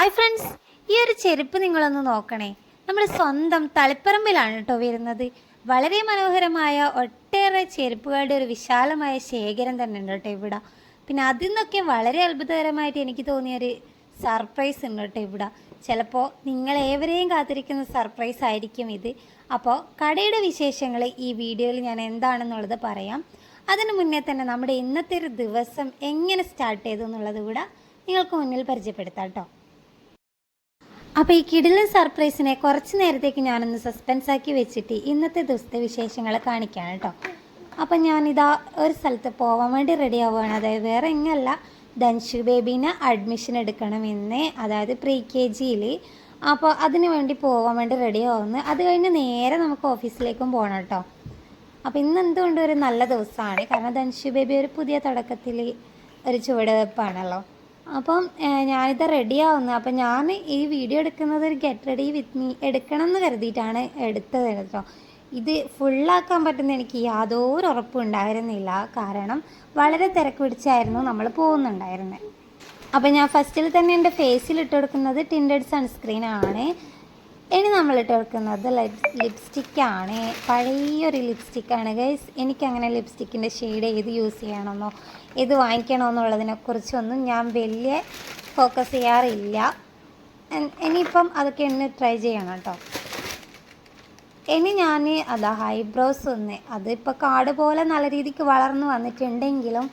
Hi friends ഈ ഒരു ചെരുപ്പ് നിങ്ങളൊന്ന് നോക്കണേ. നമ്മൾ സ്വന്തം തളിപ്പറമ്പിലാണ് കേട്ടോ വരുന്നത്. വളരെ മനോഹരമായ ഒട്ടേറെ ചെരുപ്പുകളുടെ ഒരു വിശാലമായ ശേഖരം തന്നെ ഉണ്ട് കേട്ടോ ഇവിടെ. പിന്നെ അതിൽ നിന്നൊക്കെ വളരെ അത്ഭുതകരമായിട്ട് എനിക്ക് തോന്നിയൊരു സർപ്രൈസ് ഉണ്ട് കേട്ടോ ഇവിടെ. ചിലപ്പോൾ നിങ്ങളേവരെയും കാത്തിരിക്കുന്ന സർപ്രൈസ് ആയിരിക്കും ഇത്. അപ്പോൾ കടയുടെ വിശേഷങ്ങൾ ഈ വീഡിയോയിൽ ഞാൻ എന്താണെന്നുള്ളത് പറയാം. അതിനു മുന്നേ തന്നെ നമ്മുടെ ഇന്നത്തെ ഒരു ദിവസം എങ്ങനെ സ്റ്റാർട്ട് ചെയ്തു എന്നുള്ളത് കൂടെ നിങ്ങൾക്ക് മുന്നിൽ പരിചയപ്പെടുത്താം കേട്ടോ. അപ്പോൾ ഈ കിടിലൻ സർപ്രൈസിനെ കുറച്ച് നേരത്തേക്ക് ഞാനൊന്ന് സസ്പെൻസ് ആക്കി വെച്ചിട്ട് ഇന്നത്തെ ദിവസത്തെ വിശേഷങ്ങൾ കാണിക്കാണ് കേട്ടോ അപ്പം ഞാനിതാ ഒരു സ്ഥലത്ത് പോകാൻ വേണ്ടി റെഡി ആവുകയാണ്. അതായത് വേറെ എങ്ങല്ല ധൻഷു ബേബീനെ അഡ്മിഷൻ എടുക്കണമെന്ന് അതായത് പ്രീ കെ ജിയിൽ അപ്പോൾ അതിന് വേണ്ടി പോകാൻ വേണ്ടി റെഡി ആവുന്നു. അത് കഴിഞ്ഞ് നേരെ നമുക്ക് ഓഫീസിലേക്കും പോകണം കേട്ടോ അപ്പോൾ ഇന്ന് എന്തുകൊണ്ട് ഒരു നല്ല ദിവസമാണ്? കാരണം ദൻഷു ബേബി ഒരു പുതിയ തുടക്കത്തിൽ ഒരു ചുവടുവെപ്പാണല്ലോ അപ്പം ഞാനിത് റെഡി ആവുന്നു. അപ്പം ഞാൻ ഈ വീഡിയോ എടുക്കുന്നത് ഒരു ഗെറ്റ് റെഡി വിത്ത് മീ എടുക്കണം എന്ന് കരുതിയിട്ടാണ് എടുത്തത് കേട്ടോ. ഇത് ഫുള്ളാക്കാൻ പറ്റുന്ന എനിക്ക് യാതൊരു ഉറപ്പും ഉണ്ടായിരുന്നില്ല. കാരണം വളരെ തിരക്ക് പിടിച്ചായിരുന്നു നമ്മൾ പോകുന്നുണ്ടായിരുന്നത് അപ്പം ഞാൻ ഫസ്റ്റിൽ തന്നെ എന്റെ ഫേസിൽ ഇട്ട് കൊടുക്കുന്നത് ടിൻഡഡ് സൺസ്ക്രീൻ ആണ്. ഇനി നമ്മൾ ഇട്ട് കൊടുക്കുന്നത് ലിപ്സ്റ്റിക്കാണ് പഴയൊരു ലിപ്സ്റ്റിക്കാണ് ഗൈസ് എനിക്കങ്ങനെ ലിപ്സ്റ്റിക്കിന്റെ ഷെയ്ഡ് ഏത് യൂസ് ചെയ്യണമെന്നോ ഏത് വാങ്ങിക്കണമെന്നുള്ളതിനെക്കുറിച്ചൊന്നും ഞാൻ വലിയ ഫോക്കസ് ചെയ്യാറില്ല. ഇനിയിപ്പം അതൊക്കെ ഒന്ന് ട്രൈ ചെയ്യണം കേട്ടോ ഇനി ഞാൻ അതാ ഹൈബ്രോസ് ഒന്ന് അതിപ്പോൾ കാട് പോലെ നല്ല രീതിക്ക് വളർന്നു വന്നിട്ടുണ്ടെങ്കിലും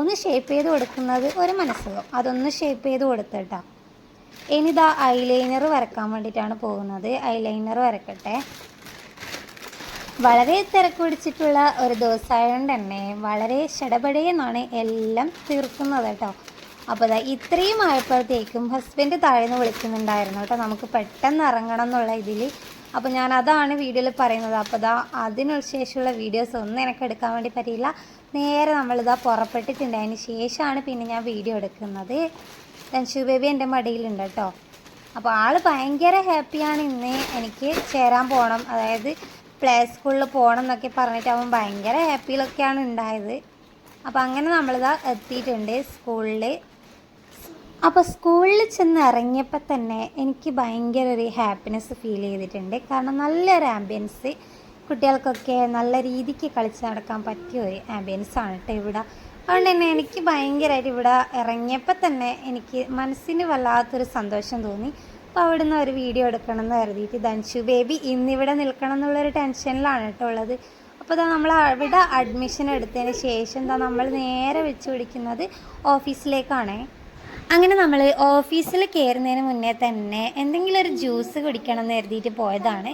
ഒന്ന് ഷേപ്പ് ചെയ്ത് കൊടുക്കുന്നത് ഒരു മനസ്സുഖം. അതൊന്ന് ഷേപ്പ് ചെയ്ത് കൊടുത്തിട്ടാ ഇനിതാ ഐലൈനർ വരക്കാൻ വേണ്ടിയിട്ടാണ് പോകുന്നത്. ഐലൈനർ വരക്കട്ടെ. വളരെ തിരക്ക് പിടിച്ചിട്ടുള്ള ഒരു ദിവസമായതുകൊണ്ട് തന്നെ വളരെ ഷടപടയെന്നാണ് എല്ലാം തീർക്കുന്നത് കേട്ടോ. അപ്പോൾ അതാ ഇത്രയും ആയപ്പോഴത്തേക്കും ഹസ്ബൻഡ് താഴ്ന്ന് വിളിക്കുന്നുണ്ടായിരുന്നു കേട്ടോ. നമുക്ക് പെട്ടെന്ന് ഇറങ്ങണം എന്നുള്ള ഇതിൽ അപ്പോൾ ഞാൻ അതാണ് വീഡിയോയിൽ പറയുന്നത്. അപ്പോൾ ഇതാ അതിനു ശേഷമുള്ള വീഡിയോസ് ഒന്നും എനിക്ക് എടുക്കാൻ വേണ്ടി പറ്റിയില്ല. നേരെ നമ്മളിതാ പുറപ്പെട്ടിട്ടുണ്ട്. അതിന് ശേഷമാണ് പിന്നെ ഞാൻ വീഡിയോ എടുക്കുന്നത്. ധൻഷു ബേബി എന്റെ മടിയിലുണ്ട് കേട്ടോ. അപ്പോൾ ആൾ ഭയങ്കര ഹാപ്പിയാണ് ഇന്ന് എനിക്ക് ചേരാൻ പോകണം. അതായത് പ്ലേ സ്കൂളിൽ പോകണം എന്നൊക്കെ പറഞ്ഞിട്ട് അവൻ ഭയങ്കര ഹാപ്പിയിലൊക്കെയാണ് ഉണ്ടായത്. അപ്പോൾ അങ്ങനെ നമ്മളിതാ എത്തിയിട്ടുണ്ട് സ്കൂളിൽ അപ്പോൾ സ്കൂളിൽ ചെന്ന് ഇറങ്ങിയപ്പോൾ തന്നെ എനിക്ക് ഭയങ്കര ഒരു ഹാപ്പിനെസ് ഫീൽ ചെയ്തിട്ടുണ്ട്. കാരണം നല്ലൊരു ആംബിയൻസ് കുട്ടികൾക്കൊക്കെ നല്ല രീതിക്ക് കളിച്ച് നടക്കാൻ പറ്റിയ ഒരു ആംബിയൻസ് ആണ് കേട്ടോ ഇവിടെ അതുകൊണ്ട് തന്നെ എനിക്ക് ഭയങ്കരമായിട്ട് ഇവിടെ ഇറങ്ങിയപ്പോൾ തന്നെ എനിക്ക് മനസ്സിന് വല്ലാത്തൊരു സന്തോഷം തോന്നി. അപ്പോൾ അവിടെ നിന്ന് ഒരു വീഡിയോ എടുക്കണം എന്ന് കരുതിയിട്ട് ധൻഷു ബേബി ഇന്നിവിടെ നിൽക്കണം എന്നുള്ളൊരു ടെൻഷനിലാണ് കേട്ടോ ഉള്ളത്. അപ്പോൾ ഇതാ നമ്മൾ അവിടെ അഡ്മിഷൻ എടുത്തതിന് ശേഷം എന്താ നമ്മൾ നേരെ വെച്ച് പിടിക്കുന്നത് ഓഫീസിലേക്കാണേ. അങ്ങനെ നമ്മൾ ഓഫീസിൽ കയറുന്നതിന് മുന്നേ തന്നെ എന്തെങ്കിലും ഒരു ജ്യൂസ് കുടിക്കണം എന്ന് കരുതിയിട്ട് പോയതാണ്.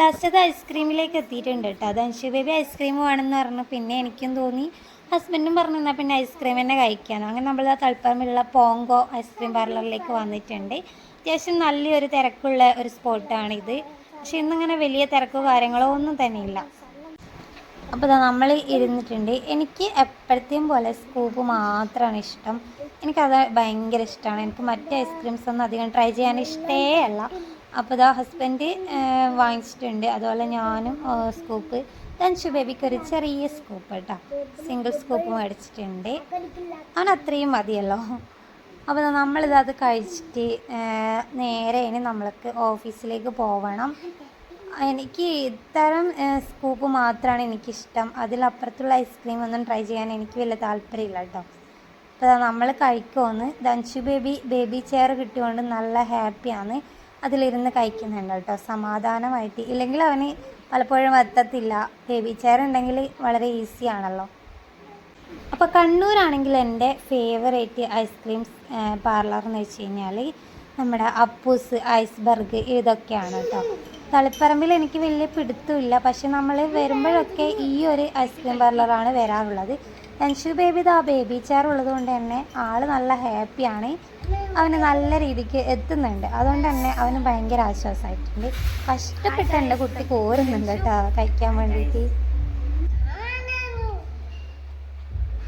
ലാസ്റ്റ് അത് ഐസ്ക്രീമിലേക്ക് എത്തിയിട്ടുണ്ട് കേട്ടോ. അത് അൻഷു ബേബി ഐസ്ക്രീം വേണമെന്ന് പറഞ്ഞു. പിന്നെ എനിക്കും തോന്നി. ഹസ്ബൻഡും പറഞ്ഞു എന്നാൽ പിന്നെ ഐസ്ക്രീം തന്നെ കഴിക്കാനോ. അങ്ങനെ നമ്മൾ തളിപ്പറമ്പിലുള്ള പോങ്കോ ഐസ്ക്രീം പാർലറിലേക്ക് വന്നിട്ടുണ്ട്. അത്യാവശ്യം നല്ലൊരു തിരക്കുള്ള ഒരു സ്പോട്ടാണിത് പക്ഷെ ഇന്നിങ്ങനെ വലിയ തിരക്കോ കാര്യങ്ങളോ ഒന്നും തന്നെ ഇല്ല. അപ്പോൾ ഇതാ നമ്മൾ ഇരുന്നിട്ടുണ്ട്. എനിക്ക് എപ്പോഴത്തെയും പോലെ സ്കൂപ്പ് മാത്രമാണ് ഇഷ്ടം. എനിക്കത് ഭയങ്കര ഇഷ്ടമാണ് എനിക്ക് മറ്റ് ഐസ്ക്രീംസ് ഒന്നും അധികം ട്രൈ ചെയ്യാൻ ഇഷ്ടേ അല്ല. അപ്പോൾ ഇതാ ഹസ്ബൻഡ് വാങ്ങിച്ചിട്ടുണ്ട്. അതുപോലെ ഞാനും സ്കൂപ്പ് ധൻഷു ബേബിക്ക് ഒരു ചെറിയ സ്കൂപ്പ് കേട്ടോ സിംഗിൾ സ്കൂപ്പ് മേടിച്ചിട്ടുണ്ട്. അവൻ അത്രയും മതിയല്ലോ. അപ്പോൾ നമ്മളിത് അത് കഴിച്ചിട്ട് നേരെ ഇനി നമ്മൾക്ക് ഓഫീസിലേക്ക് പോവണം. എനിക്ക് ഇത്തരം സ്കൂപ്പ് മാത്രമാണ് എനിക്കിഷ്ടം. അതിലപ്പുറത്തുള്ള ഐസ്ക്രീം ഒന്നും ട്രൈ ചെയ്യാൻ എനിക്ക് വലിയ താല്പര്യമില്ല കേട്ടോ അപ്പോൾ നമ്മൾ കഴിക്കുമെന്ന് ദൻഷു ബേബി ബേബി ചെയർ കിട്ടിയോണ്ട് നല്ല ഹാപ്പിയാണ് അതിലിരുന്ന് കഴിക്കുന്നുണ്ട് കേട്ടോ. സമാധാനമായിട്ട്. ഇല്ലെങ്കിൽ അവന് പലപ്പോഴും എത്തത്തില്ല ബേബി ചെയർ ഉണ്ടെങ്കിൽ വളരെ ഈസി ആണല്ലോ. അപ്പോൾ കണ്ണൂരാണെങ്കിൽ എന്റെ ഫേവറേറ്റ് ഐസ്ക്രീം പാർലർ എന്ന് വെച്ച് കഴിഞ്ഞാൽ നമ്മുടെ അപ്പൂസ് ഐസ്ബർഗ് ഇതൊക്കെയാണ് കേട്ടോ. തളിപ്പറമ്പിൽ എനിക്ക് വലിയ പിടുത്തമില്ല. പക്ഷെ നമ്മൾ വരുമ്പോഴൊക്കെ ഈ ഒരു ഐസ്ക്രീം പാർലറാണ് വരാറുള്ളത്. അൻഷു ബേബി ദാ ബേബി ചെയർ ഉള്ളതുകൊണ്ട് തന്നെ ആൾ നല്ല ഹാപ്പിയാണ് അവന് നല്ല രീതിക്ക് എത്തുന്നുണ്ട്. അതുകൊണ്ട് തന്നെ അവന് ഭയങ്കര ആശ്വാസമായിട്ടുണ്ട് കഷ്ടപ്പെട്ട് എന്റെ കുട്ടി കോരുന്നുണ്ട് കേട്ടോ കഴിക്കാൻ വേണ്ടിയിട്ട്.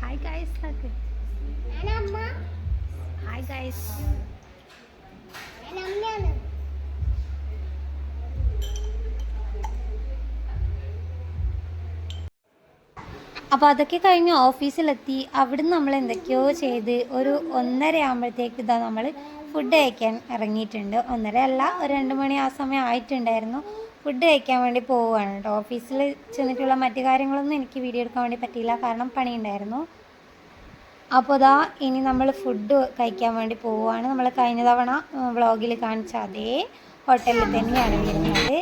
ഹായ് ഗൈസ് ഹായ് ഗൈസ് അപ്പോൾ അതൊക്കെ കഴിഞ്ഞ് ഓഫീസിലെത്തി. അവിടുന്ന് നമ്മൾ എന്തൊക്കെയോ ചെയ്ത് ഒരു ഒന്നര ആകുമ്പോഴത്തേക്ക് ഇതാ നമ്മൾ ഫുഡ് കഴിക്കാൻ ഇറങ്ങിയിട്ടുണ്ട്. ഒന്നര അല്ല ഒരു രണ്ട് മണി ആ സമയം ആയിട്ടുണ്ടായിരുന്നു. ഫുഡ് കഴിക്കാൻ വേണ്ടി പോവുകയാണ് കേട്ടോ. ഓഫീസിൽ ചെന്നിട്ടുള്ള മറ്റു കാര്യങ്ങളൊന്നും എനിക്ക് വീഡിയോ എടുക്കാൻ വേണ്ടി പറ്റിയില്ല. കാരണം പണിയുണ്ടായിരുന്നു. അപ്പോൾ ദാ ഇനി നമ്മൾ ഫുഡ് കഴിക്കാൻ വേണ്ടി പോവുകയാണ്. നമ്മൾ കഴിഞ്ഞ തവണ വ്ളോഗിൽ കാണിച്ച അതേ ഹോട്ടലിൽ തന്നെയാണ് വരുന്നത്.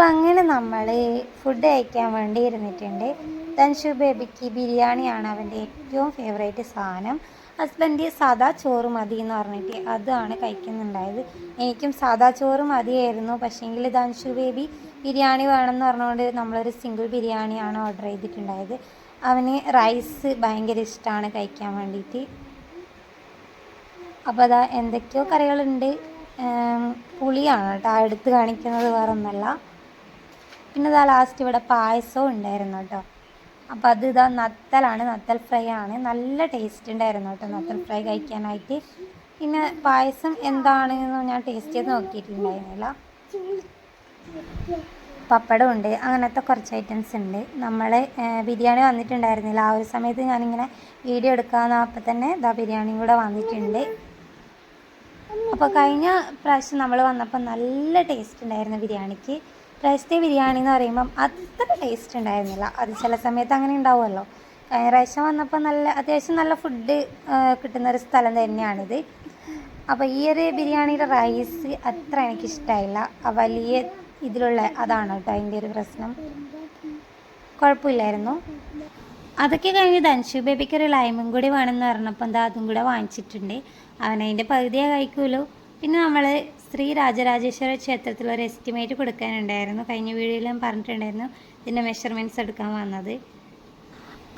അപ്പോൾ അങ്ങനെ നമ്മൾ ഫുഡ് കഴിക്കാൻ വേണ്ടി ഇരുന്നിട്ടുണ്ട്. തൻഷു ബേബിക്ക് ബിരിയാണിയാണ് അവന്റെ ഏറ്റവും ഫേവറേറ്റ് സാധനം. ഹസ്ബൻഡ് സാദാ ചോറ് മതി എന്ന് പറഞ്ഞിട്ട് അതാണ് കഴിക്കുന്നുണ്ടായത്. എനിക്കും സാദാ ചോറ് മതിയായിരുന്നു. പക്ഷേങ്കിൽ ധൻഷു ബേബി ബിരിയാണി വേണമെന്ന് പറഞ്ഞുകൊണ്ട് നമ്മളൊരു സിംഗിൾ ബിരിയാണിയാണ് ഓർഡർ ചെയ്തിട്ടുണ്ടായത്. അവന് റൈസ് ഭയങ്കര ഇഷ്ടമാണ് കഴിക്കാൻ വേണ്ടിയിട്ട്. അപ്പോൾ അതാ എന്തൊക്കെയോ കറികളുണ്ട്. പുളിയാണ് കേട്ടോ. എടുത്ത് കാണിക്കുന്നത് വേറെ ഒന്നല്ല പിന്നെ ഇതാ ലാസ്റ്റ് ഇവിടെ പായസവും ഉണ്ടായിരുന്നു കേട്ടോ. അപ്പോൾ അത് ഇതാ നത്തലാണ് നത്തൽ ഫ്രൈ ആണ്. നല്ല ടേസ്റ്റ് ഉണ്ടായിരുന്നു കേട്ടോ നത്തൽ ഫ്രൈ കഴിക്കാനായിട്ട്. പിന്നെ പായസം എന്താണെന്ന് ഞാൻ ടേസ്റ്റ് ചെയ്ത് നോക്കിയിട്ടുണ്ടായിരുന്നില്ല. പപ്പടമുണ്ട് അങ്ങനത്തെ കുറച്ച് ഐറ്റംസ് ഉണ്ട്. നമ്മൾ ബിരിയാണി വന്നിട്ടുണ്ടായിരുന്നില്ല. ആ ഒരു സമയത്ത് ഞാനിങ്ങനെ വീഡിയോ എടുക്കാമെന്ന് അപ്പം തന്നെ ഇതാ ബിരിയാണിയും കൂടെ വന്നിട്ടുണ്ട്. അപ്പോൾ കഴിഞ്ഞ പ്രാവശ്യം നമ്മൾ വന്നപ്പോൾ നല്ല ടേസ്റ്റ് ഉണ്ടായിരുന്നു ബിരിയാണിക്ക്. പ്രാവശ്യത്തെ ബിരിയാണി എന്ന് പറയുമ്പം അത്ര ടേസ്റ്റ് ഉണ്ടായിരുന്നില്ല. അത് ചില സമയത്ത് അങ്ങനെ ഉണ്ടാവുമല്ലോ. കഴിഞ്ഞ പ്രാവശ്യം വന്നപ്പോൾ നല്ല അത്യാവശ്യം നല്ല ഫുഡ് കിട്ടുന്ന ഒരു സ്ഥലം തന്നെയാണിത്. അപ്പോൾ ഈ ഒരു ബിരിയാണിയുടെ റൈസ് അത്ര എനിക്കിഷ്ടമായില്ല ആ വലിയ ഇതിലുള്ള അതാണ് കേട്ടോ അതിന്റെ ഒരു പ്രശ്നം. കുഴപ്പമില്ലായിരുന്നു. അതൊക്കെ കഴിഞ്ഞ് ധൻഷു ബേബിക്ക് ഒരു ലൈമും കൂടി വേണമെന്ന് പറഞ്ഞപ്പോൾ എന്താ അതും കൂടെ വാങ്ങിച്ചിട്ടുണ്ട്. അവനതിന്റെ പകുതിയേ കഴിക്കുമല്ലോ പിന്നെ നമ്മൾ ശ്രീ രാജരാജേശ്വര ക്ഷേത്രത്തിൽ ഒരു എസ്റ്റിമേറ്റ് കൊടുക്കാനുണ്ടായിരുന്നു. കഴിഞ്ഞ വീഡിയോയിലും പറഞ്ഞിട്ടുണ്ടായിരുന്നു ഇതിന്റെ മെഷർമെന്റ്സ് എടുക്കാൻ വന്നത്.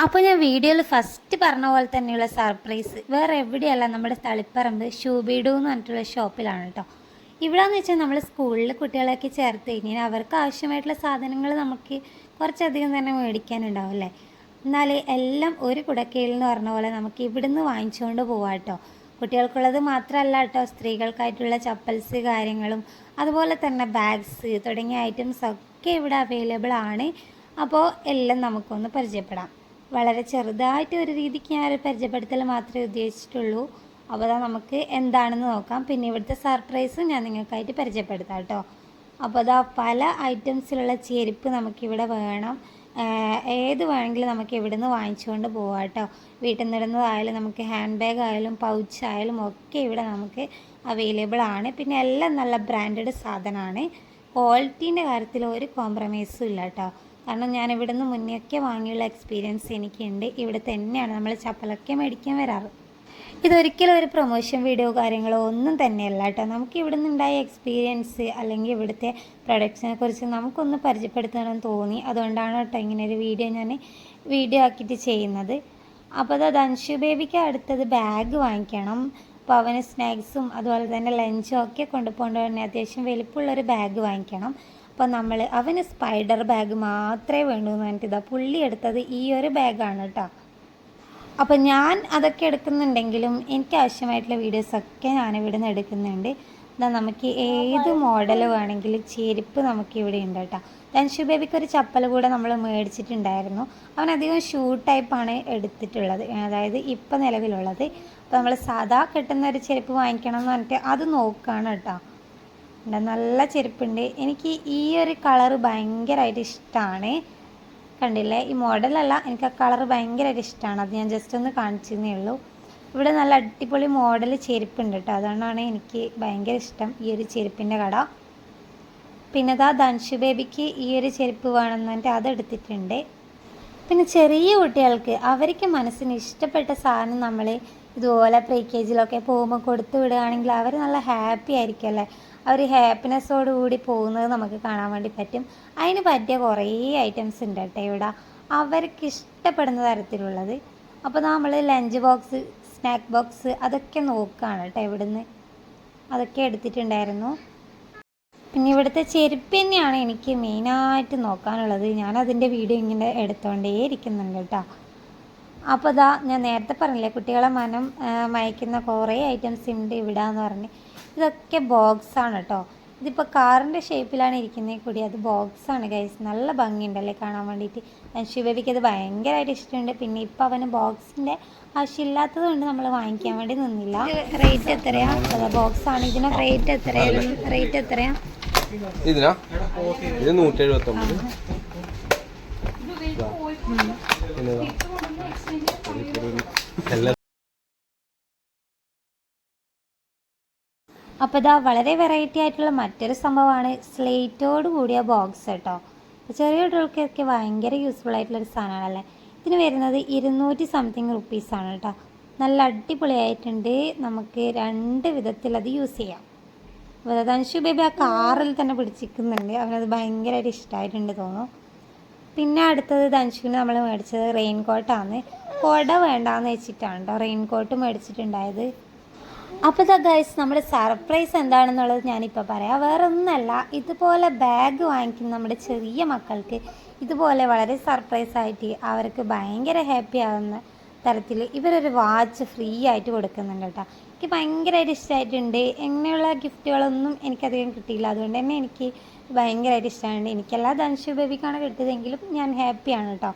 അപ്പോൾ ഞാൻ വീഡിയോയിൽ ഫസ്റ്റ് പറഞ്ഞ പോലെ തന്നെയുള്ള സർപ്രൈസ് വേറെ എവിടെയല്ല നമ്മുടെ തളിപ്പറമ്പ് ഷൂബീഡു എന്ന് പറഞ്ഞിട്ടുള്ള ഷോപ്പിലാണ് കേട്ടോ. ഇവിടെയെന്ന് വെച്ചാൽ നമ്മൾ സ്കൂളിൽ കുട്ടികളെയൊക്കെ ചേർത്ത് കഴിഞ്ഞാൽ അവർക്ക് ആവശ്യമായിട്ടുള്ള സാധനങ്ങൾ നമുക്ക് കുറച്ചധികം തന്നെ മേടിക്കാനുണ്ടാവും അല്ലേ? എന്നാൽ എല്ലാം ഒരു കുടക്കീഴിൽ എന്ന് പറഞ്ഞ പോലെ നമുക്ക് ഇവിടുന്ന് വാങ്ങിച്ചുകൊണ്ട് പോവാം കേട്ടോ. കുട്ടികൾക്കുള്ളത് മാത്രമല്ല കേട്ടോ. സ്ത്രീകൾക്കായിട്ടുള്ള ചപ്പൽസ് കാര്യങ്ങളും അതുപോലെ തന്നെ ബാഗ്സ് തുടങ്ങിയ ഐറ്റംസ് ഒക്കെ ഇവിടെ അവൈലബിൾ ആണ്. അപ്പോൾ എല്ലാം നമുക്കൊന്ന് പരിചയപ്പെടാം. വളരെ ചെറുതായിട്ട് ഒരു രീതിക്ക് ഞാൻ ഒരു പരിചയപ്പെടുത്തൽ മാത്രമേ ഉദ്ദേശിച്ചിട്ടുള്ളൂ. അപ്പോൾ അതാ നമുക്ക് എന്താണെന്ന് നോക്കാം. പിന്നെ ഇവിടുത്തെ സർപ്രൈസും ഞാൻ നിങ്ങൾക്കായിട്ട് പരിചയപ്പെടുത്താം കേട്ടോ. അപ്പോൾ അതാ പല ഐറ്റംസിലുള്ള ചെരുപ്പ് നമുക്കിവിടെ വേണം. ഏത് വേണമെങ്കിലും നമുക്ക് ഇവിടെ നിന്ന് വാങ്ങിച്ചുകൊണ്ട് പോവാം കേട്ടോ വീട്ടിൽ നിന്ന് ഇടുന്നതായാലും നമുക്ക് ഹാൻഡ് ബാഗ് ആയാലും പൗച്ച് ആയാലും ഒക്കെ ഇവിടെ നമുക്ക് അവൈലബിൾ ആണ്. പിന്നെ എല്ലാം നല്ല ബ്രാൻഡഡ് സാധനമാണ്. ക്വാളിറ്റീന്റെ കാര്യത്തിൽ ഒരു കോംപ്രമൈസും ഇല്ല കേട്ടോ കാരണം ഞാൻ ഇവിടുന്ന് മുന്നെയൊക്കെ വാങ്ങിയുള്ള എക്സ്പീരിയൻസ് എനിക്കുണ്ട്. ഇവിടെ തന്നെയാണ് നമ്മൾ ചപ്പലൊക്കെ മേടിക്കാൻ വരാറ്. ഇതൊരിക്കലും ഒരു പ്രൊമോഷൻ വീഡിയോ കാര്യങ്ങളോ ഒന്നും തന്നെയല്ല കേട്ടോ. നമുക്ക് ഇവിടെ നിന്നുണ്ടായ എക്സ്പീരിയൻസ് അല്ലെങ്കിൽ ഇവിടുത്തെ പ്രൊഡക്ട്സിനെ കുറിച്ച് നമുക്കൊന്ന് പരിചയപ്പെടുത്തണമെന്ന് തോന്നി. അതുകൊണ്ടാണ് കേട്ടോ ഇങ്ങനെ ഒരു വീഡിയോ ഞാൻ വീഡിയോ ആക്കിയിട്ട് ചെയ്യുന്നത്. അപ്പോൾ അത് അൻഷു ബേബിക്ക് അടുത്തത് ബാഗ് വാങ്ങിക്കണം. അപ്പോൾ അവന് സ്നാക്സും അതുപോലെ തന്നെ ലഞ്ചും ഒക്കെ കൊണ്ടുപോകേണ്ട തന്നെ അത്യാവശ്യം വലിപ്പമുള്ളൊരു ബാഗ് വാങ്ങിക്കണം. അപ്പോൾ നമ്മൾ അവന് സ്പൈഡർ ബാഗ് മാത്രമേ വേണ്ടൂ എന്ന് പറഞ്ഞിട്ട് ഇതാ പുള്ളി എടുത്തത് ഈ ഒരു ബാഗാണ് കേട്ടോ. അപ്പോൾ ഞാൻ അതൊക്കെ എടുക്കുന്നുണ്ടെങ്കിലും എനിക്ക് ആവശ്യമായിട്ടുള്ള വീഡിയോസൊക്കെ ഞാൻ ഇവിടെ നിന്ന് എടുക്കുന്നുണ്ട്. എന്നാൽ നമുക്ക് ഏത് മോഡൽ വേണമെങ്കിലും ചെരുപ്പ് നമുക്ക് ഇവിടെ ഉണ്ട് കേട്ടോ. ധൻഷു ബേബിക്ക് ഒരു ചപ്പൽ കൂടെ നമ്മൾ മേടിച്ചിട്ടുണ്ടായിരുന്നു. അവൻ അധികം ഷൂ ടൈപ്പാണ് എടുത്തിട്ടുള്ളത്. അതായത് ഇപ്പം നിലവിലുള്ളത്. അപ്പോൾ നമ്മൾ സാധാ കിട്ടുന്ന ഒരു ചെരുപ്പ് വാങ്ങിക്കണം എന്ന് പറഞ്ഞിട്ട് അത് നോക്കുകയാണ് കേട്ടോ. നല്ല ചെരുപ്പുണ്ട്. എനിക്ക് ഈ ഒരു കളറ് ഭയങ്കരമായിട്ട് ഇഷ്ടമാണ് കണ്ടില്ലേ? ഈ മോഡലല്ല എനിക്ക് ആ കളർ ഭയങ്കരമായിട്ട് ഇഷ്ടമാണ് അത് ഞാൻ ജസ്റ്റ് ഒന്ന് കാണിച്ചതേ ഉള്ളൂ. ഇവിടെ നല്ല അടിപൊളി മോഡൽ ചെരുപ്പുണ്ട് കേട്ടോ അതുകൊണ്ടാണ് എനിക്ക് ഭയങ്കര ഇഷ്ടം ഈ ഒരു ചെരുപ്പിന്റെ കട. പിന്നെ ഇതാ ധൻഷു ബേബിക്ക് ഈ ഒരു ചെരുപ്പ് വേണമെന്ന് അതെടുത്തിട്ടുണ്ട് പിന്നെ ചെറിയ കുട്ടികൾക്ക് അവർക്ക് മനസ്സിന് ഇഷ്ടപ്പെട്ട സാധനം നമ്മൾ ഇതുപോലെ പ്രീ കെ ജിയിലൊക്കെ പോകുമ്പോൾ കൊടുത്തു വിടുകയാണെങ്കിൽ അവർ നല്ല ഹാപ്പി ആയിരിക്കും അല്ലേ അവർ ഹാപ്പിനെസ്സോടുകൂടി പോകുന്നത് നമുക്ക് കാണാൻ വേണ്ടി പറ്റും. അതിന് പറ്റിയ കുറേ ഐറ്റംസ് ഉണ്ട് കേട്ടോ ഇവിടെ. അവർക്ക് ഇഷ്ടപ്പെടുന്ന തരത്തിലുള്ളത്. അപ്പോൾ നമ്മൾ ലഞ്ച് ബോക്സ് സ്നാക്ക് ബോക്സ് അതൊക്കെ നോക്കുകയാണ് കേട്ടോ ഇവിടുന്ന്. അതൊക്കെ എടുത്തിട്ടുണ്ടായിരുന്നു. പിന്നെ ഇവിടുത്തെ ചെരുപ്പ് തന്നെയാണ് എനിക്ക് മെയിനായിട്ട് നോക്കാനുള്ളത്. ഞാൻ അതിന്റെ വീഡിയോ ഇങ്ങനെ എടുത്തുകൊണ്ടേ ഇരിക്കുന്നുണ്ട് കേട്ടോ. അപ്പോൾ ഇതാ ഞാൻ നേരത്തെ പറഞ്ഞില്ലേ കുട്ടികളെ മനം മയക്കുന്ന കുറേ ഐറ്റംസ് ഉണ്ട് ഇവിടെ എന്ന് പറഞ്ഞ്. ഇതൊക്കെ ബോക്സാണ് കേട്ടോ ഇതിപ്പോൾ കാറിന്റെ ഷേപ്പിലാണ് ഇരിക്കുന്നത് കൂടി. അത് ബോക്സാണ് ഗൈസ് നല്ല ഭംഗിയുണ്ടല്ലേ കാണാൻ വേണ്ടിയിട്ട് ശിവവിക്ക് അത് ഭയങ്കരമായിട്ട് ഇഷ്ടമുണ്ട് പിന്നെ ഇപ്പോൾ അവന് ബോക്സിന്റെ ആവശ്യമില്ലാത്തത് കൊണ്ട് നമ്മൾ വാങ്ങിക്കാൻ വേണ്ടി നിന്നില്ല. റേറ്റ് എത്രയാ? ബോക്സ് ബോക്സാണ് ഇതിന് റേറ്റ് എത്രയാ? റേറ്റ് എത്രയാ? ഇതിനാ? ഇത് നൂറ്റി എഴുപത്തി ഒമ്പത് അപ്പോൾ ഇതാ വളരെ വെറൈറ്റി ആയിട്ടുള്ള മറ്റൊരു സംഭവമാണ് സ്ലേറ്റോട് കൂടിയ ബോക്സ് കേട്ടോ. ചെറിയ കുട്ടികൾക്കൊക്കെ ഭയങ്കര യൂസ്ഫുൾ ആയിട്ടുള്ള ആയിട്ടുള്ളൊരു സാധനമാണല്ലേ ഇതിന് വരുന്നത് ഇരുന്നൂറ്റി സംതിങ് റുപ്പീസാണ് കേട്ടോ. നല്ല അടിപൊളിയായിട്ടുണ്ട്. നമുക്ക് രണ്ട് വിധത്തിൽ അത് യൂസ് ചെയ്യാം. അപ്പോൾ അത് ബേബി ആ കാറിൽ തന്നെ പിടിച്ചിരിക്കുന്നുണ്ട്. അവനത് ഭയങ്കരമായിട്ട് ഇഷ്ടമായിട്ടുണ്ട് തോന്നുന്നു. പിന്നെ അടുത്തത് ധനുഷുവിന് നമ്മൾ മേടിച്ചത് റെയിൻ കോട്ടാണ് കുട വേണ്ടാന്ന് വെച്ചിട്ടാണ് കേട്ടോ റെയിൻകോട്ട് മേടിച്ചിട്ടുണ്ടായത്. അപ്പോൾ ഇതാ ഗൈസ് നമ്മുടെ സർപ്രൈസ് എന്താണെന്നുള്ളത് ഞാനിപ്പോൾ പറയാം. വേറെ ഒന്നല്ല ഇതുപോലെ ബാഗ് വാങ്ങിക്കുന്ന നമ്മുടെ ചെറിയ മക്കൾക്ക് ഇതുപോലെ വളരെ സർപ്രൈസ് ആയിട്ട് അവർക്ക് ഭയങ്കര ഹാപ്പി ആകുന്ന തരത്തിൽ ഇവരൊരു വാച്ച് ഫ്രീ ആയിട്ട് കൊടുക്കുന്നുണ്ട് കേട്ടോ എനിക്ക് ഭയങ്കരമായിട്ട് ഇഷ്ടമായിട്ടുണ്ട് എങ്ങനെയുള്ള ഗിഫ്റ്റുകളൊന്നും എനിക്കധികം കിട്ടിയില്ല. അതുകൊണ്ട് തന്നെ എനിക്ക് ഭയങ്കരമായിട്ട് ഇഷ്ടമാണ് എനിക്കെല്ലാ ധനുഷ് ബേബിക്കാണ് കിട്ടിയതെങ്കിലും ഞാൻ ഹാപ്പിയാണ് കേട്ടോ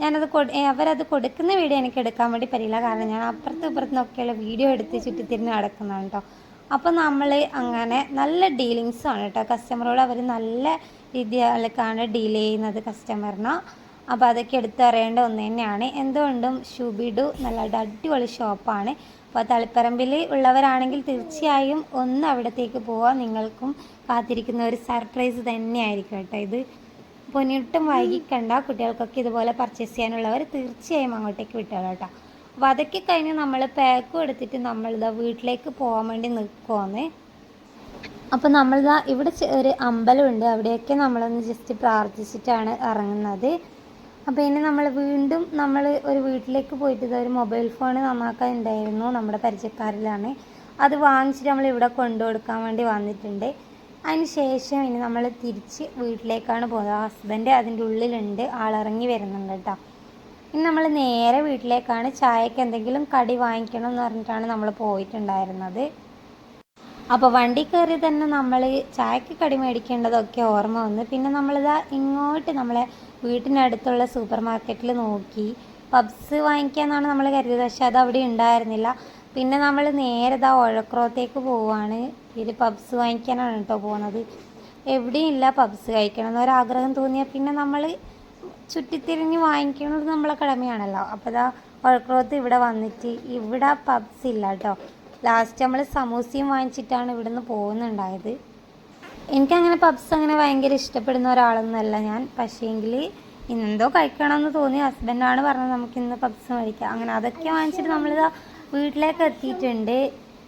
ഞാനത് കൊടു അവരത് കൊടുക്കുന്ന വീഡിയോ എനിക്ക് എടുക്കാൻ വേണ്ടി പറ്റില്ല കാരണം ഞാൻ അപ്പുറത്തും ഇപ്പുറത്തും ഒക്കെയുള്ള വീഡിയോ എടുത്ത് ചുറ്റിത്തിരിഞ്ഞ് നടക്കുന്നതാണ് കേട്ടോ അപ്പോൾ നമ്മൾ അങ്ങനെ നല്ല ഡീലിങ്സുമാണ് കേട്ടോ കസ്റ്റമറോട് അവർ നല്ല രീതിയിലേക്കാണ് ഡീൽ ചെയ്യുന്നത് കസ്റ്റമറിനോ. അപ്പോൾ അതൊക്കെ എടുത്തറിയേണ്ട ഒന്ന് തന്നെയാണ്. എന്തുകൊണ്ടും ഷുബിഡു നല്ല അടിപൊളി ഷോപ്പാണ്. അപ്പോൾ തളിപ്പറമ്പിൽ ഉള്ളവരാണെങ്കിൽ തീർച്ചയായും ഒന്ന് അവിടത്തേക്ക് പോവാം നിങ്ങൾക്കും കാത്തിരിക്കുന്ന ഒരു സർപ്രൈസ് തന്നെയായിരിക്കും കേട്ടോ ഇത്. പൊന്നിട്ടും വൈകിക്കണ്ട. കുട്ടികൾക്കൊക്കെ ഇതുപോലെ പർച്ചേസ് ചെയ്യാനുള്ളവർ തീർച്ചയായും അങ്ങോട്ടേക്ക് വിട്ടോളൂ കേട്ടോ. അപ്പോൾ അതൊക്കെ കഴിഞ്ഞ് നമ്മൾ പാക്ക് എടുത്തിട്ട് നമ്മളിതാ വീട്ടിലേക്ക് പോകാൻ വേണ്ടി നിൽക്കുമെന്ന് അപ്പോൾ നമ്മളിതാ ഇവിടെ ഒരു അമ്പലമുണ്ട്. അവിടെയൊക്കെ നമ്മളൊന്ന് ജസ്റ്റ് പ്രാർത്ഥിച്ചിട്ടാണ് ഇറങ്ങുന്നത്. അപ്പോൾ ഇനി നമ്മൾ വീണ്ടും നമ്മൾ ഒരു വീട്ടിലേക്ക് പോയിട്ട് ഇതൊരു മൊബൈൽ ഫോൺ നന്നാക്കാൻ ഉണ്ടായിരുന്നു നമ്മുടെ പരിചയക്കാരിലാണ്. അത് വാങ്ങിച്ചിട്ട് നമ്മൾ ഇവിടെ കൊണ്ടു കൊടുക്കാൻ വേണ്ടി വന്നിട്ടുണ്ട്. ശേഷം ഇനി നമ്മൾ തിരിച്ച് വീട്ടിലേക്കാണ് പോകുന്നത്. ഹസ്ബൻഡ് അതിന്റെ ഉള്ളിലുണ്ട്. ആളിറങ്ങി വരുന്നുണ്ട് കേട്ടോ. ഇനി നമ്മൾ നേരെ വീട്ടിലേക്കാണ്. ചായക്ക് എന്തെങ്കിലും കടി വാങ്ങിക്കണം എന്ന് പറഞ്ഞിട്ടാണ് നമ്മൾ പോയിട്ടുണ്ടായിരുന്നത്. അപ്പോൾ വണ്ടി കയറി തന്നെ നമ്മൾ ചായക്ക് കടി മേടിക്കേണ്ടതൊക്കെ ഓർമ്മ വന്നു. പിന്നെ നമ്മളിതാ ഇങ്ങോട്ട് നമ്മളെ വീട്ടിനടുത്തുള്ള സൂപ്പർ മാർക്കറ്റിൽ നോക്കി. പബ്സ് വാങ്ങിക്കാമെന്നാണ് നമ്മൾ കരുതിയത്. പക്ഷേ അത് അവിടെ ഉണ്ടായിരുന്നില്ല. പിന്നെ നമ്മൾ നേരെ ഇതാ ഒഴക്രോത്തേക്ക് പോവുകയാണ് ഇത് പബ്സ് വാങ്ങിക്കാനാണ് കേട്ടോ പോകുന്നത് എവിടെയും ഇല്ല പബ്സ് കഴിക്കണം എന്നൊരാഗ്രഹം തോന്നിയാൽ പിന്നെ നമ്മൾ ചുറ്റിത്തിരിഞ്ഞ് വാങ്ങിക്കുന്നത് നമ്മളെ കടമയാണല്ലോ. അപ്പോൾ ഇതാ ഒഴക്കുളത്ത് ഇവിടെ വന്നിട്ട് ഇവിടെ പബ്സ് ഇല്ല കേട്ടോ ലാസ്റ്റ് നമ്മൾ സമൂസയും വാങ്ങിച്ചിട്ടാണ് ഇവിടുന്ന് പോകുന്നുണ്ടായത്. എനിക്കങ്ങനെ പബ്സ് അങ്ങനെ ഭയങ്കര ഇഷ്ടപ്പെടുന്ന ഒരാളൊന്നുമല്ല ഞാൻ. പക്ഷേങ്കിൽ ഇന്നെന്തോ കഴിക്കണമെന്ന് തോന്നി ഹസ്ബൻഡാണ് പറഞ്ഞത് നമുക്ക് ഇന്ന് പബ്സ് മേടിക്കാം. അങ്ങനെ അതൊക്കെ വാങ്ങിച്ചിട്ട് നമ്മളിതാ വീട്ടിലേക്ക് എത്തിയിട്ടുണ്ട്.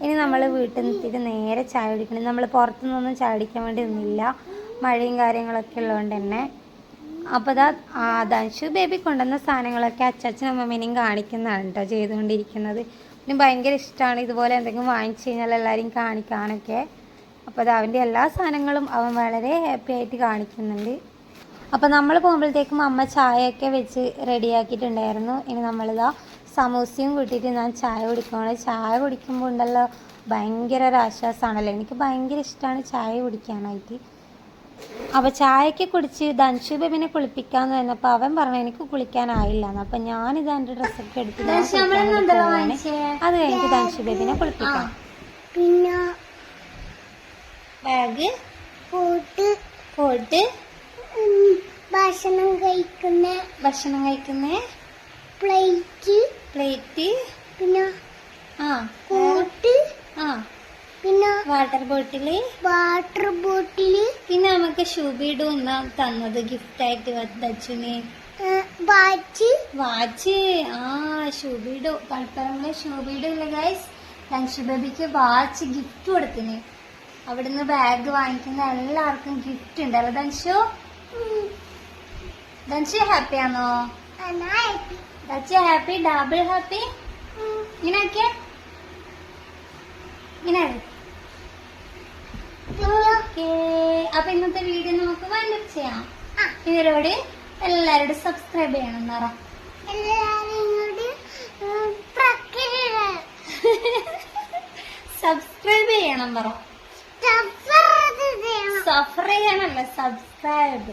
ഇനി നമ്മൾ വീട്ടിൽ നിന്നിട്ട് നേരെ ചായ കുടിക്കണം. നമ്മൾ പുറത്തുനിന്നൊന്നും ചായ കുടിക്കാൻ വേണ്ടി നിന്നില്ല. മഴയും കാര്യങ്ങളൊക്കെ ഉള്ളതുകൊണ്ട് തന്നെ. അപ്പോൾ ഇതാ ആ ദൻഷു ബേബി കൊണ്ടുവന്ന സാധനങ്ങളൊക്കെ അച്ചാച്ചനും അമ്മമ്മേനെയും കാണിക്കുന്നതാണ് കേട്ടോ ചെയ്തുകൊണ്ടിരിക്കുന്നത്. പിന്നെ ഭയങ്കര ഇഷ്ടമാണ് ഇതുപോലെ എന്തെങ്കിലും വാങ്ങിച്ചു കഴിഞ്ഞാൽ എല്ലാവരെയും കാണിക്കാനൊക്കെ. അപ്പോൾ അത് അവന്റെ എല്ലാ സാധനങ്ങളും അവൻ വളരെ ഹാപ്പി ആയിട്ട് കാണിക്കുന്നുണ്ട്. അപ്പോൾ നമ്മൾ പോകുമ്പോഴത്തേക്കും അമ്മ ചായയൊക്കെ വെച്ച് റെഡിയാക്കിയിട്ടുണ്ടായിരുന്നു ഇനി നമ്മളിതാ സമൂസയും കൂട്ടിയിട്ട് ഞാൻ ചായ കുടിക്കുകയാണ് ചായ കുടിക്കുമ്പോൾ ഉണ്ടല്ലോ ഭയങ്കര ഒരു ആശ്വാസമാണല്ലോ. എനിക്ക് ഭയങ്കര ഇഷ്ടമാണ് ചായ കുടിക്കാനായിട്ട്. അപ്പോൾ ചായയൊക്കെ കുടിച്ച് ധൻഷു ബേബിനെ കുളിപ്പിക്കാന്ന് പറഞ്ഞപ്പോൾ അവൻ പറഞ്ഞു എനിക്ക് കുളിക്കാനായില്ല. എന്ന് അപ്പം ഞാനിത് എന്റെ ഡ്രസ്സൊക്കെ എടുത്ത്. അത് കഴിഞ്ഞിട്ട് ധൻഷു ബേബിനെ കുളിപ്പിക്കാം. പിന്നെ ബാഗ്. പോട്ട്. പോട്ട്. ഭക്ഷണം കഴിക്കുന്ന. ഭക്ഷണം കഴിക്കുന്ന. പ്ലേറ്റ്. പ്ലേറ്റ് പിന്നെ ആ കോട്ട് ആ പിന്നെ വാട്ടർ ബോട്ടിൽ. Water bottle. പിന്നെ നമുക്ക് ഷൂബിയുടെ എന്നാ തന്നത് ഗിഫ്റ്റ് ആയിട്ട് ദച്ചുന് വാച്ച്. വാച്ച് ആ ഷൂബിയുടെ പഴപ്പറമ്പിലെ ഷൂബിയുടെ ഇല്ല ഗൈസ് ലൻഷു ബേബിക്ക് വാച്ച് ഗിഫ്റ്റ് കൊടുത്തിന്. അവിടുന്ന് ബാഗ് വാങ്ങിക്കുന്ന എല്ലാവർക്കും ഗിഫ്റ്റ് ഉണ്ടല്ലോ ദൻഷു ദൻഷു ഹാപ്പി ആണോ? ദച്ചു ഹാപ്പി ഡബിൾ ഹാപ്പി ഇങ്ങനെയൊക്കെ. ഇങ്ങനെ. അപ്പൊ ഇന്നത്തെ വീഡിയോ നമുക്ക് വൈൻഡപ്പ് ചെയ്യാം. ഇവരോട് എല്ലാവരോടും സബ്സ്ക്രൈബ് ചെയ്യണം എന്ന് പറ. സബ്സ്ക്രൈബ് ചെയ്യണം പറ. സഫർ ചെയ്യണം. സബ്സ്ക്രൈബ്